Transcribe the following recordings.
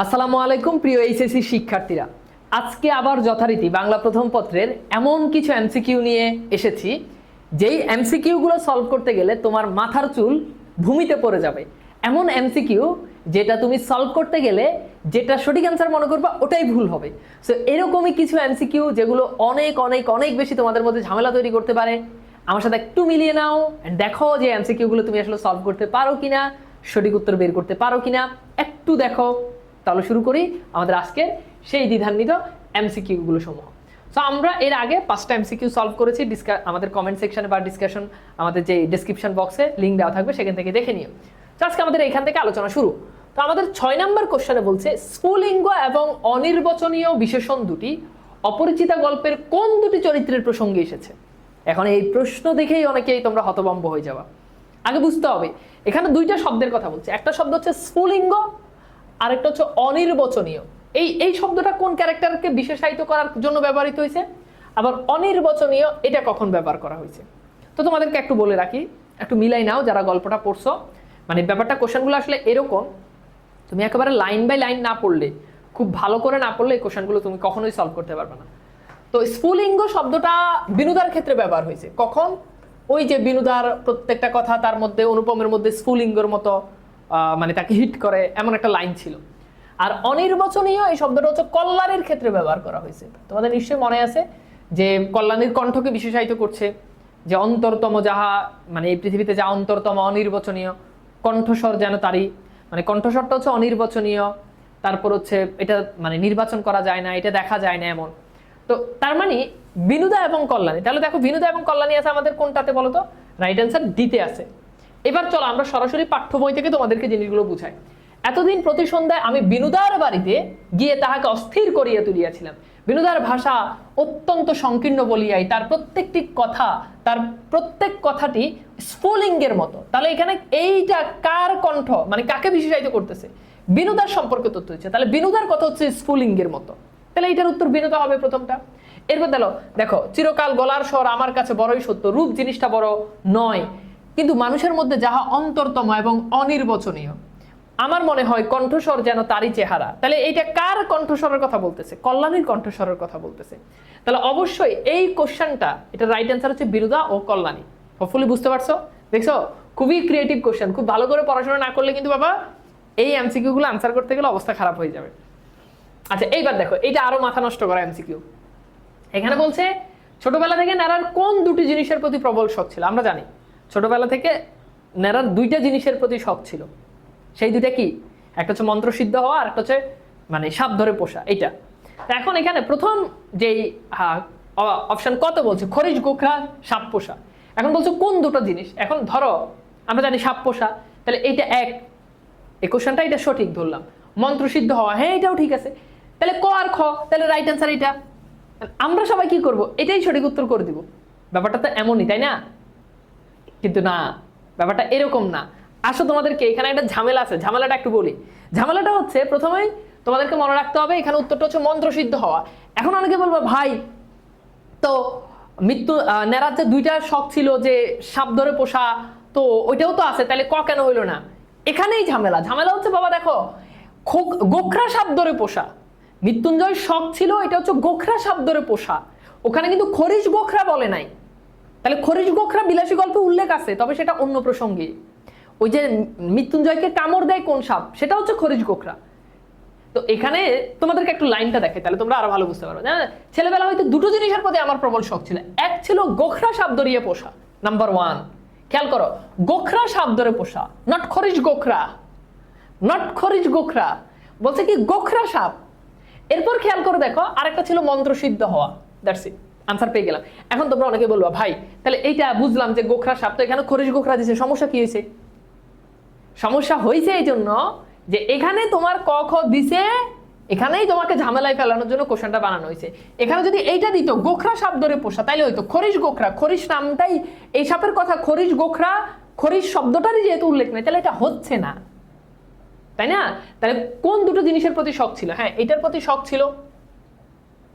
আসসালামু আলাইকুম, প্রিয় এইচএসসি শিক্ষার্থীরা। আজকে আবার যথারীতি বাংলা প্রথম পত্রের এমন কিছু এমসিকিউ নিয়ে এসেছি, যেই এমসিকিউগুলো সলভ করতে গেলে তোমার মাথার চুল ভূমিতে পড়ে যাবে। এমন এমসিকিউ যেটা তুমি সলভ করতে গেলে যেটা সঠিক অ্যান্সার মনে করবা, ওটাই ভুল হবে। সো এরকমই কিছু এমসিকিউ যেগুলো অনেক অনেক অনেক বেশি তোমাদের মধ্যে ঝামেলা তৈরি করতে পারে। আমার সাথে একটু মিলিয়ে নাও দেখো যে এমসিকিউগুলো তুমি আসলে সলভ করতে পারো কিনা, সঠিক উত্তর বের করতে পারো কিনা। একটু দেখো। তাহলে শুরু করি আমাদের আজকের সেই দ্বিধান্বিত এমসিকিউ গুলো সমূহ। সো আমরা এর আগে পাঁচটা এমসিকিউ সলভ করেছি ডিসকা আমাদের কমেন্ট সেকশনে বা ডিসকাশন আমাদের যে ডিসক্রিপশন বক্সে লিঙ্ক দেওয়া থাকবে, সেখান থেকে দেখে নিও। তো আজকে আমাদের এখান থেকে আলোচনা শুরু। তো আমাদের ছয় নম্বর কোশ্চেনে বলছে, স্ফুলিঙ্গ এবং অনির্বচনীয় বিশেষণ দুটি অপরিচিতা গল্পের কোন দুটি চরিত্রের প্রসঙ্গে এসেছে? এখন এই প্রশ্ন দেখেই অনেকেই তোমরা হতভম্ব হয়ে যাওয়া আগে বুঝতে হবে, এখানে দুইটা শব্দের কথা বলছে। একটা শব্দ হচ্ছে স্ফুলিঙ্গ আরেকটা হচ্ছে অনির্বচনীয়। এই এই শব্দটা কোন ক্যারেক্টারকে বিশেষায়িত করার জন্য ব্যবহৃত হয়েছে? আবার অনির্বচনীয়, এটা কখন ব্যবহার করা হয়েছে? তো তোমাদেরকে একটু বলে রাখি, একটু মিলাই নাও যারা গল্পটা পড়ছো। মানে ব্যাপারটা কোশ্চেনগুলো আসলে এরকম, তুমি একেবারে লাইন বাই লাইন না পড়লে, খুব ভালো করে না পড়লে এই কোশ্চেনগুলো তুমি কখনোই সলভ করতে পারবে না। তো স্ফুলিঙ্গ শব্দটা বিনুদার ক্ষেত্রে ব্যবহার হয়েছে। কখন? ওই যে বিনুদার প্রত্যেকটা কথা তার মধ্যে, অনুপমের মধ্যে স্ফুলিঙ্গর মতো মানে তাকে হিট করে এমন একটা লাইন ছিল। আর অনির্বাচনীয় এই শব্দটা হচ্ছে কল্যাণের ক্ষেত্রে ব্যবহার করা হয়েছে। তোমাদের নিশ্চয়ই মনে আছে যে কল্যাণীর কণ্ঠকে বিশেষায়িত করছে, যে অন্তরতম যাহা মানে এই পৃথিবীতে যা অন্তরতম অনির্বচনীয়, কণ্ঠস্বর যেন তারই মানে কণ্ঠস্বরটা হচ্ছে অনির্বাচনীয়, তারপর হচ্ছে এটা মানে নির্বাচন করা যায় না, এটা দেখা যায় না এমন। তো তার মানে বিনুদা এবং কল্যাণী তাহলে দেখো বিনুদা এবং কল্যাণী আছে আমাদের কোনটাতে বলো তো রাইট অ্যান্সার দিতে আছে। এবার চলো আমরা সরাসরি পাঠ্য বই থেকে তোমাদেরকে জিনিসগুলো বুঝাই। এতদিন প্রতি সন্ধ্যায় আমি বিনুদার বাড়িতে গিয়ে তাহাকে অস্থির করিয়া তুলিয়াছিলাম। বিনুদার ভাষা অত্যন্ত সংকীর্ণ বলিয়াই তার প্রত্যেকটি কথা, তার প্রত্যেক কথাটি স্ফুলিঙ্গের মতো। তাহলে এখানে এইটা কার কণ্ঠ? মানে কাকে বিশেষায়িত করতেছে? বিনুদার সম্পর্কে তথ্য হচ্ছে তাহলে বিনুদার কথা হচ্ছে স্ফুলিঙ্গের মতো। তাহলে এটার উত্তর বিনোদা হবে প্রথমটা। এরপর দেখো দেখো, চিরকাল গলার স্বর আমার কাছে বড়ই সত্য, রূপ জিনিসটা বড় নয়। কিন্তু মানুষের মধ্যে যাহা অন্তরতম এবং অনির্বচনীয়, আমার মনে হয় কণ্ঠস্বর যেন তারই চেহারা। তাহলে এইটা কার কণ্ঠস্বরের কথা বলতেছে? কল্যাণীর কণ্ঠস্বরের কথা বলতেছে। তাহলে অবশ্যই এই কোশ্চেনটা, এটা রাইট অ্যান্সার হচ্ছে বিরুদা ও কল্যাণী। হোপফুলি বুঝতে পারছ? দেখছ? খুবই ক্রিয়েটিভ কোশ্চেন খুব ভালো করে পড়াশোনা না করলে কিন্তু বাবা, এই এমসিকিউ গুলো আনসার করতে গেলে অবস্থা খারাপ হয়ে যাবে। আচ্ছা এইবার দেখো, এটা আরও মাথা নষ্ট করা এমসিকিউ এখানে বলছে, ছোটবেলা থেকে ন্যাড়ার কোন দুটি জিনিসের প্রতি প্রবল শখ ছিল? আমরা জানি। ছোটবেলা থেকে ন্যাড়ার দুইটা জিনিসের প্রতি শখ ছিল। সেই দুইটা কি? একটা হচ্ছে মন্ত্রসিদ্ধ হওয়া আর একটা হচ্ছে মানে সাপ ধরে পোষা, এইটা। তা এখন এখানে প্রথম যেই অপশন কত বলছে? খরিজ, গোখরা, সাপ পোষা। এখন বলছে কোন দুটো জিনিস? এখন ধরো, আমরা জানি সাপ পোষা, তাহলে এইটা এক। এই কোশ্চেনটা এটা সঠিক ধরলাম। মন্ত্রসিদ্ধ হওয়া হ্যাঁ এটাও ঠিক আছে। তাহলে ক আর খ? তাহলে রাইট অ্যান্সার এটা আমরা সবাই কি করব? এটাই সঠিক উত্তর করে দিব। ব্যাপারটা তো এমনই, তাই না? কিন্তু না, ব্যাপারটা এরকম না। আসো তোমাদেরকে, এখানে একটা ঝামেলা আছে, ঝামেলাটা একটু বলি। ঝামেলাটা হচ্ছে, প্রথমেই তোমাদেরকে মনে রাখতে হবে, এখানে উত্তরটা হচ্ছে মন্ত্রসিদ্ধ হওয়া। এখন অনেকে বলব, ভাই, তো মৃত্যু নেরার যে দুইটা শখ ছিল যে সাপ ধরে পোষা, তো ওইটাও তো আছে, তাহলে ক কেন হইল না? এখানেই ঝামেলা। ঝামেলা হচ্ছে, বাবা, দেখো গোখরা সাপ ধরে পোষা। মৃত্যুঞ্জয় শখ ছিল, এটা হচ্ছে গোখরা সাপ ধরে পোষা। ওখানে কিন্তু খরিশ গোখরা বলে নাই। তাহলে খরিজ গোখরা বিলাসী গল্পে উল্লেখ আছে তবে সেটা অন্য প্রসঙ্গে। ওই যে মৃত্যুঞ্জয়কে কামড় দেয় কোন সাপ সেটা হচ্ছে খরিজ গোখরা। তো এখানে তোমাদেরকে একটু লাইনটা দেখে তাহলে তোমরা আরও ভালো বুঝতে জানো, ছেলেবেলা হয়তো দুটো জিনিসের প্রতি আমার প্রবল শখ ছিল। এক ছিল গোখরা সাপ ধরিয়ে পোষা নাম্বার ওয়ান খেয়াল করো গোখরা সাপ ধরে পোষা নট খরিজ গোখরা নট খরিজ গোখরা। বলছে কি গোখরা সাপ। এরপর খেয়াল করে দেখো আরেকটা ছিল মন্ত্রসিদ্ধ হওয়া দ্যাটস ইট আনসার পেয়ে গেলাম। এখন তোমরা অনেকে বলব, ভাই, তাহলে এইটা বুঝলাম যে গোখরা সাপ তো এখানে খরিজ গোখরা দিছে, সমস্যা কি হয়েছে? সমস্যা হয়েছে এই জন্য যে এখানে তোমার ক, খ দিছে, এখানেই তোমাকে ঝামেলায় ফেলানোর জন্য কোশ্চেনটা বানানো হয়েছে। এখানে যদি এইটা দিত, গোখরা সাপ ধরে পোষা, তাইলে হয়তো খরিশ গোখরা, খরিশ নামটাই, এই সাপের কথা খরিশ গোখরা, খরিশ শব্দটারই যেহেতু উল্লেখ নেই, তাহলে এটা হচ্ছে না। তাই না? তাহলে কোন দুটো জিনিসের প্রতি শখ ছিল? হ্যাঁ এটার প্রতি শখ ছিল।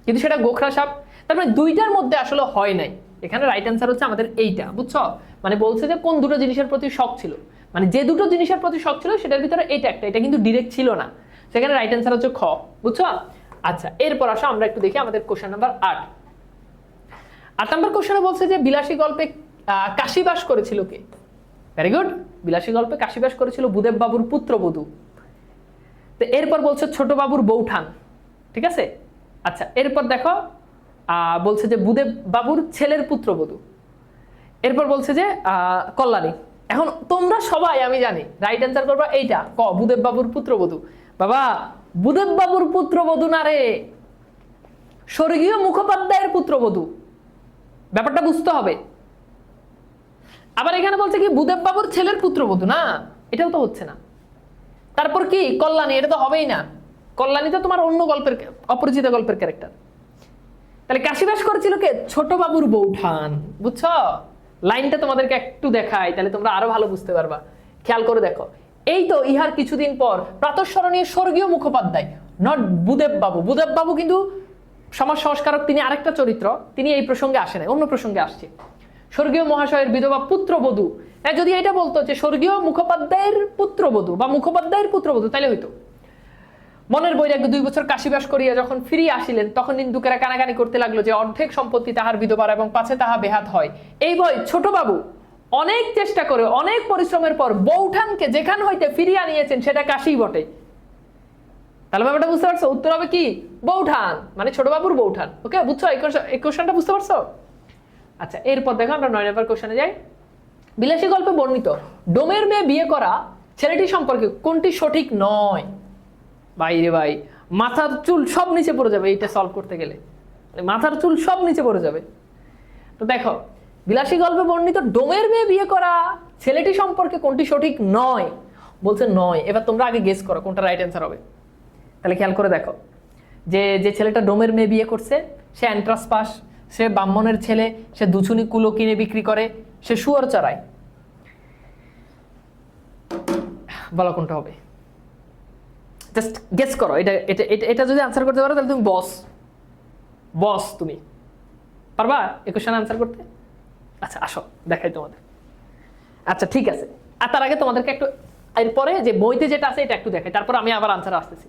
কিন্তু সেটা গোখরা সাপ তার মানে দুইটার মধ্যে আসলে হয় নাই। এখানে রাইট অ্যান্সার হচ্ছে আমাদের এইটা, বুঝছ? মানে বলছে যে কোন দুটো জিনিসের প্রতি শখ ছিল। মানে যে দুটো জিনিসের প্রতি শখ ছিল, সেটার ভিতরে এইটা একটা, এটা কিন্তু ডিরেক্ট ছিল না। সেখানে রাইট অ্যান্সার হচ্ছে খ, বুঝছ? আচ্ছা এরপর আসো, আমরা একটু দেখি আমাদের কোশ্চেন নাম্বার আট। আট নাম্বার কোশ্চেনে বলছে যে, বিলাসী গল্পে কাশীবাস করেছিল কে? ভেরি গুড বিলাসী গল্পে কাশীবাস করেছিল বুদেব বাবুর পুত্রবধূ তো এরপর বলছে ছোট বাবুর বৌঠান। ঠিক আছে? আচ্ছা এরপর দেখো বলছে যে বুদেব বাবুর ছেলের পুত্রবধূ এরপর বলছে যে কল্যাণী। এখন তোমরা সবাই, আমি জানি রাইট অ্যান্সার করবা এইটা, ক বুদেব বাবুর পুত্রবধূ বাবা বুদেব বাবুর পুত্রবধূ না রে? স্বর্গীয় মুখোপাধ্যায়ের পুত্রবধূ ব্যাপারটা বুঝতে হবে। আবার এখানে বলছে কি বুদেব বাবুর ছেলের পুত্রবধূ না? এটাও তো হচ্ছে না। তারপর কি? কল্যাণী, এটা তো হবেই না। কল্যাণী তো তোমার অন্য গল্পের অপরিচিত গল্পের ক্যারেক্টার তাহলে কাশিবাস করেছিল কে? ছোট বাবুর বৌঠান বুঝছ? লাইনটা তোমাদেরকে একটু দেখাই, তাহলে তোমরা আরও ভালো বুঝতে পারবা। খেয়াল করে দেখো। এই তো ইহার কিছুদিন পর প্রাতঃস্মরণীয় স্বর্গীয় মুখোপাধ্যায়, নট বুদেব বাবু বুদেব বাবু কিন্তু সমাজ সংস্কারক তিনি আরেকটা চরিত্র, তিনি এই প্রসঙ্গে আসে নাই, অন্য প্রসঙ্গে আসছে। স্বর্গীয় মহাশয়ের বিধবা পুত্রবধূ। হ্যাঁ যদি এটা বলতো যে স্বর্গীয় মুখোপাধ্যায়ের পুত্রবধূ বা মুখোপাধ্যায়ের পুত্রবধূ, তাহলে হইতো। মনের বৈরাগ্য দুই বছর কাশিবাস করিয়া যখন ফিরিয়া আসিলেন, তখন নিন্দুকেরা কানাকানি করতে লাগল যে অর্ধেক সম্পত্তি তাহার বিধবার এবং পাছে তাহা বেহাত হয়। এই বই ছোট বাবু, অনেক চেষ্টা করে, অনেক পরিশ্রমের পর বৌঠানকে যেখান হইতে ফিরিয়ে আনিয়েছেন সেটা কাশি বটে। তাহলে ব্যাপারটা বুঝতে পারছ? উত্তর হবে কি? বৌঠান মানে ছোট বাবুর বৌঠান ওকে, বুঝছ এই কোশ্চেনটা বুঝতে পারছ? আচ্ছা এরপর দেখো আমরা নয় নম্বর কোশ্চেনে যাই। বিলাসী গল্পে বর্ণিত, ডোমের মেয়ে বিয়ে করা ছেলেটি সম্পর্কে কোনটি সঠিক নয়? ভাই রে ভাই। মাথার চুল সব নিচে পড়ে যাবে এইটা সলভ করতে গেলে। মাথার চুল সব নিচে পড়ে যাবে। তো দেখো, বিলাসী গল্পে বর্ণিত ডোমের মেয়ে বিয়ে করা ছেলেটি সম্পর্কে কোনটি সঠিক? নয়। বলছে নয়। এবার তোমরা আগে গেস করো কোনটা রাইট অ্যান্সার হবে। তাহলে খেয়াল করে দেখো। যে যে ছেলেটা ডোমের মেয়ে বিয়ে করছে, সে অ্যান্ট্রাস পাস, সে ব্রাহ্মণের ছেলে, সে দুছুনি কুলো কিনে বিক্রি করে, সে শুয়ার চড়ায়। বলো কোনটা হবে? জাস্ট গেস করো, এটা এটা এটা যদি আনসার করতে পারো, তাহলে তুমি বস বস তুমি। পারবা এই কোশ্চেন আনসার করতে? আচ্ছা আসো, দেখাই তোমাদের। আচ্ছা ঠিক আছে। আর তার আগে তোমাদেরকে একটু, এরপরে যে বইতে যেটা আছে, এটা একটু দেখাই। তারপর আমি আবার আনসার আসতেছি।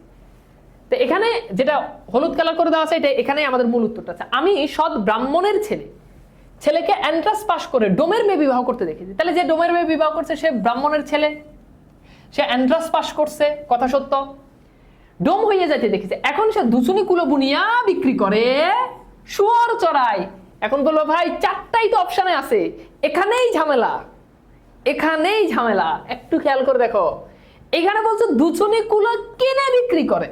তো এখানে যেটা হলুদ কালার করে দেওয়া আছে, এটা এখানে আমাদের মূল উত্তরটা আছে। আমি সৎ ব্রাহ্মণের ছেলে, ছেলেকে এন্ট্রান্স পাস করে ডোমের মেয়ে বিবাহ করতে দেখেছি। তাহলে যে ডোমের মেয়ে বিবাহ করছে, সে ব্রাহ্মণের ছেলে। সে এন্ট্রান্স পাস করছে, কথা সত্য। ডোম হইয়া যাইতে দেখেছে। এখন সে দুচুনি কুলো বুনিয়া বিক্রি করে শুয়ার চড়াই। এখন বলব ভাই, চারটাই তো অপশানে আছে। এখানেই ঝামেলা। এখানেই ঝামেলা। একটু খেয়াল করে দেখো। এখানে বলছে দুচুনি কুলো কিনে বিক্রি করে।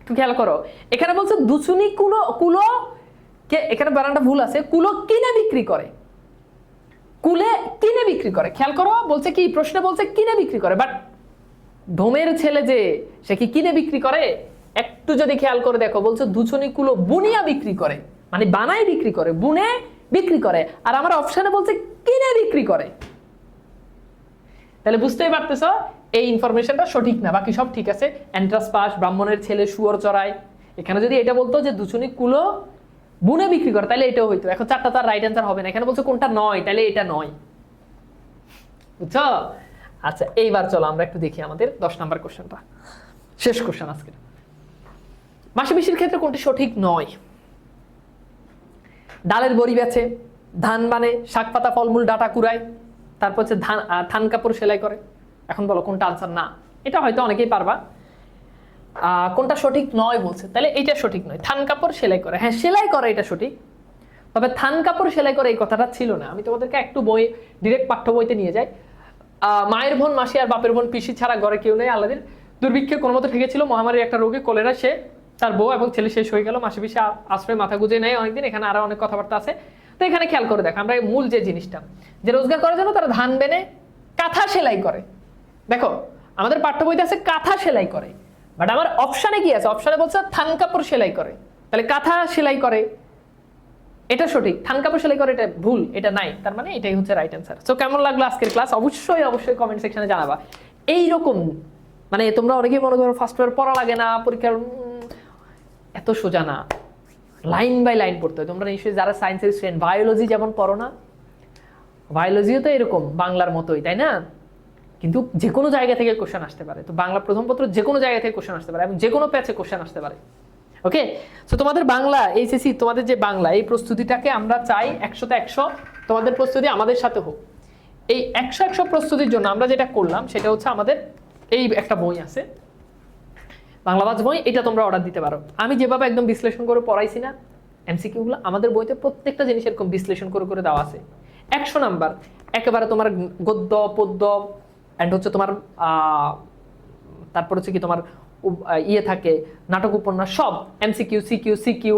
একটু খেয়াল করো। এখানে বলছে দুচুনি কুলো কুলো কে, এখানে বানানটা ভুল আছে। কুলো কিনে বিক্রি করে। কুলে কিনে বিক্রি করে। খেয়াল করো, বলছে কি, প্রশ্নে বলছে কিনে বিক্রি করে। বাট ডোমের ছেলে যে, সে কি কিনে বিক্রি করে? একটু যদি খেয়াল করে দেখো, বলছে দুচনি কুলো বুনিয়া বিক্রি করে। মানে বানায় বিক্রি করে, বুনে বিক্রি করে। আর আমার অপশনে বলছে কিনে বিক্রি করে। তাহলে বুঝতেই পারতেছ, এই ইনফরমেশনটা সঠিক না। বাকি সব ঠিক আছে। এন্ট্রাস পাস ব্রাহ্মণের ছেলে, শুয়োর চড়ায় এখানে যদি এটা বলতো যে দুচনি কুলো বুনে বিক্রি করে, তাহলে এটাও হইতো। এখন চারটা তার রাইট অ্যান্সার হবে না। এখানে বলছে কোনটা নয়, তাহলে এটা নয়। বুঝছ? আচ্ছা এইবার চলো, আমরা একটু দেখি আমাদের দশ নাম্বার কোশ্চেনটা। শেষ কোশ্চেন আজকে মাসে বেশির ক্ষেত্রে কোনটি সঠিক নয়? ডালের বড়ি বেচে, ধান বানে, শাক পাতা, ফলমূল, ডাটা কুড়ায়, তারপর হচ্ছে ধান থান কাপড় সেলাই করে। এখন বলো, কোনটা আনসার না? এটা হয়তো অনেকেই পারবা। কোনটা সঠিক নয় বলছে। তাহলে এটা সঠিক নয়। থান কাপড় সেলাই করে। হ্যাঁ সেলাই করে এটা সঠিক। তবে থান কাপড় সেলাই করে এই কথাটা ছিল না। আমি তোমাদেরকে একটু বই ডিরেক্ট পাঠ্য বইতে নিয়ে যাই। মায়ের বোন, মাসি আর বাপের বোন, পিসি ছাড়া ঘরে কেউ নেই আল্লাদের দুর্ভিক্ষে কোনো মতো ঠেকেছিল, মহামারীর একটা রোগে কলেরা সে, তার বউ এবং ছেলে শেষ হয়ে গেল, মাসি পিসি আশ্রয় মাথা গুজে নেয় অনেকদিন, এখানে আরও অনেক কথাবার্তা আছে। তো এখানে খেয়াল করে দেখ, আমরা এই মূল যে জিনিসটা, যে রোজগার করার জন্য তারা ধান বেনে, কাঁথা সেলাই করে। দেখো, আমাদের পাঠ্য বইতে আছে কাঁথা সেলাই করে বাট আমার অপশানে কি আছে? অপশানে বলছে থান কাপড় সেলাই করে। তাহলে কাঁথা সেলাই করে। এটা সঠিক। থান কাপড় সেলাই করে এটা ভুল, এটা নাই। তার মানে এটাই হচ্ছে রাইট অ্যান্সার সো কেমন লাগল আজকের ক্লাস অবশ্যই অবশ্যই কমেন্ট সেকশনে জানাবা। এইরকম মানে তোমরা অনেকেই মনে করো ফার্স্ট পেপার পড়া লাগে না, পরীক্ষার এত সোজা না। লাইন বাই লাইন পড়তে হয়। তোমরা নিশ্চয়ই যারা সায়েন্সের স্টুডেন্ট বায়োলজি যেমন পড়ো না বায়োলজিও তো এরকম, বাংলার মতোই, তাই না? কিন্তু যে কোনো জায়গা থেকে কোশ্চেন আসতে পারে। তো বাংলা প্রথম পত্র যে কোনো জায়গা থেকে কোশ্চেন আসতে পারে এবং যে কোনো প্যাচে কোশ্চেন আসতে পারে। ওকে সো তোমাদের বাংলা এইচএসসি তোমাদের যে বাংলা, এই প্রস্তুতিটাকে আমরা চাই একশোতে একশো। তোমাদের প্রস্তুতি আমাদের সাথে হোক। এই একশো একশো প্রস্তুতির জন্য আমরা যেটা করলাম, সেটা হচ্ছে আমাদের এই একটা বই আছে। বাংলাবাজ বই, এটা তোমরা অর্ডার দিতে পারো। আমি যেভাবে একদম বিশ্লেষণ করে পড়াইছি না এমসিকিউগুলো আমাদের বইতে প্রত্যেকটা জিনিস এরকম বিশ্লেষণ করে করে দেওয়া আছে। একশো নাম্বার, একেবারে তোমার গদ্য, পদ্য অ্যান্ড হচ্ছে তোমার তারপর হচ্ছে কি তোমার ইয়ে থাকে নাটক উপন্যাস সব এমসিকিউ সিকিউ সিকিউ